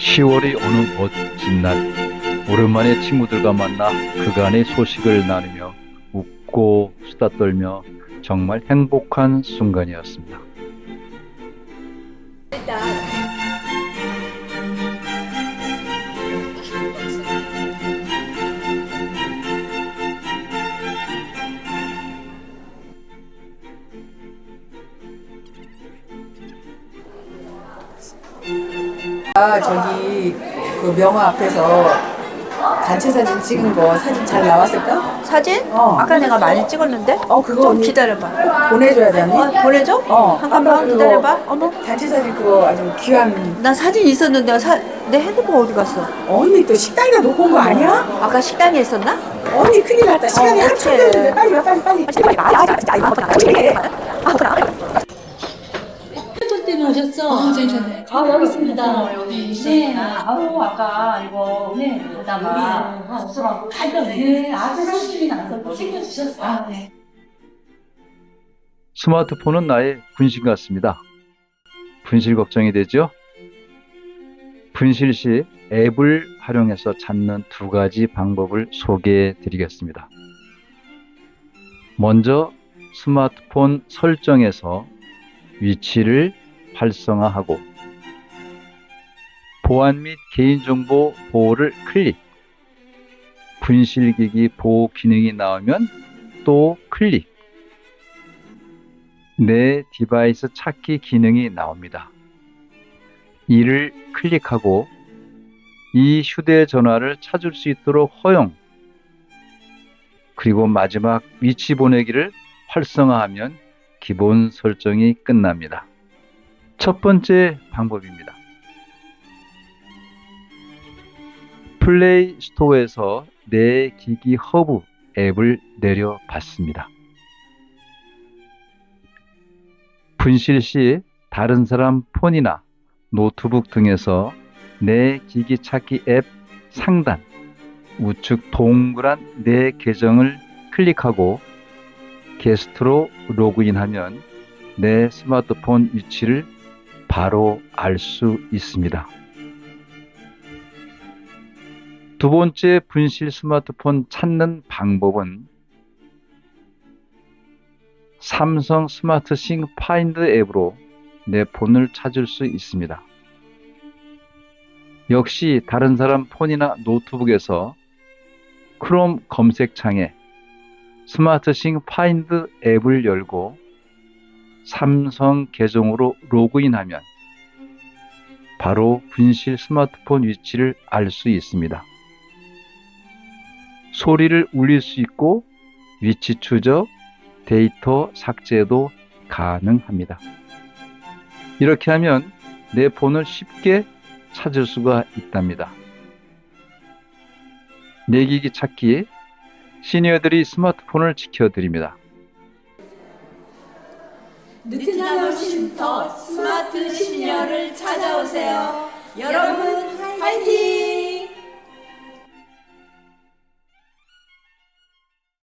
10월이 어느 멋진 날 오랜만에 친구들과 만나 그간의 소식을 나누며 웃고 수다 떨며 정말 행복한 순간이었습니다. 아 저기 그 명화 앞에서 단체 사진 찍은 거 사진 잘 나왔을까? 사진? 어. 아까 내가 많이 찍었는데? 어 그거 좀 언니 기다려봐. 보내줘야 되니? 어, 보내줘? 어 잠깐만 아까 그거 기다려봐. 어머, 단체 사진 그거 아주 귀한 나 사진 있었는데 사, 내 핸드폰 어디 갔어? 언니 또 식당에다 놓고 온 거 아니야? 아까 식당에 있었나? 언니 큰일 났다 시간이 어, 한참 어떡해. 됐는데 빨리 와 빨리 빨리 또 때문에 오셨어? 아, 네, 네. 아, 여기 있습니다. 여기 네. 아우, 아까 이거, 네, 보다가, 아, 없어갖고, 갈등, 네, 아주 사실이 나서 챙겨주셨어. 아, 네. 스마트폰은 나의 분신 같습니다. 분실 걱정이 되죠? 분실 시 앱을 활용해서 찾는 두 가지 방법을 소개해 드리겠습니다. 먼저 스마트폰 설정에서 위치를 활성화하고 보안 및 개인정보 보호를 클릭 분실기기 보호 기능이 나오면 또 클릭 내 디바이스 찾기 기능이 나옵니다. 이를 클릭하고 이 휴대전화를 찾을 수 있도록 허용 그리고 마지막 위치 보내기를 활성화하면 기본 설정이 끝납니다. 첫 번째 방법입니다. 플레이 스토어에서 내 기기 허브 앱을 내려봤습니다. 분실 시 다른 사람 폰이나 노트북 등에서 내 기기 찾기 앱 상단 우측 동그란 내 계정을 클릭하고 게스트로 로그인하면 내 스마트폰 위치를 바로 알 수 있습니다. 두 번째 분실 스마트폰 찾는 방법은 삼성 스마트 싱 파인드 앱으로 내 폰을 찾을 수 있습니다. 역시 다른 사람 폰이나 노트북에서 크롬 검색창에 스마트 싱 파인드 앱을 열고 삼성 계정으로 로그인하면 바로 분실 스마트폰 위치를 알 수 있습니다. 소리를 울릴 수 있고 위치 추적, 데이터 삭제도 가능합니다. 이렇게 하면 내 폰을 쉽게 찾을 수가 있답니다. 내 기기 찾기 시니어들이 스마트폰을 지켜드립니다. 느티나무 쉼터 스마트 시니어를 찾아오세요. 여러분, 화이팅!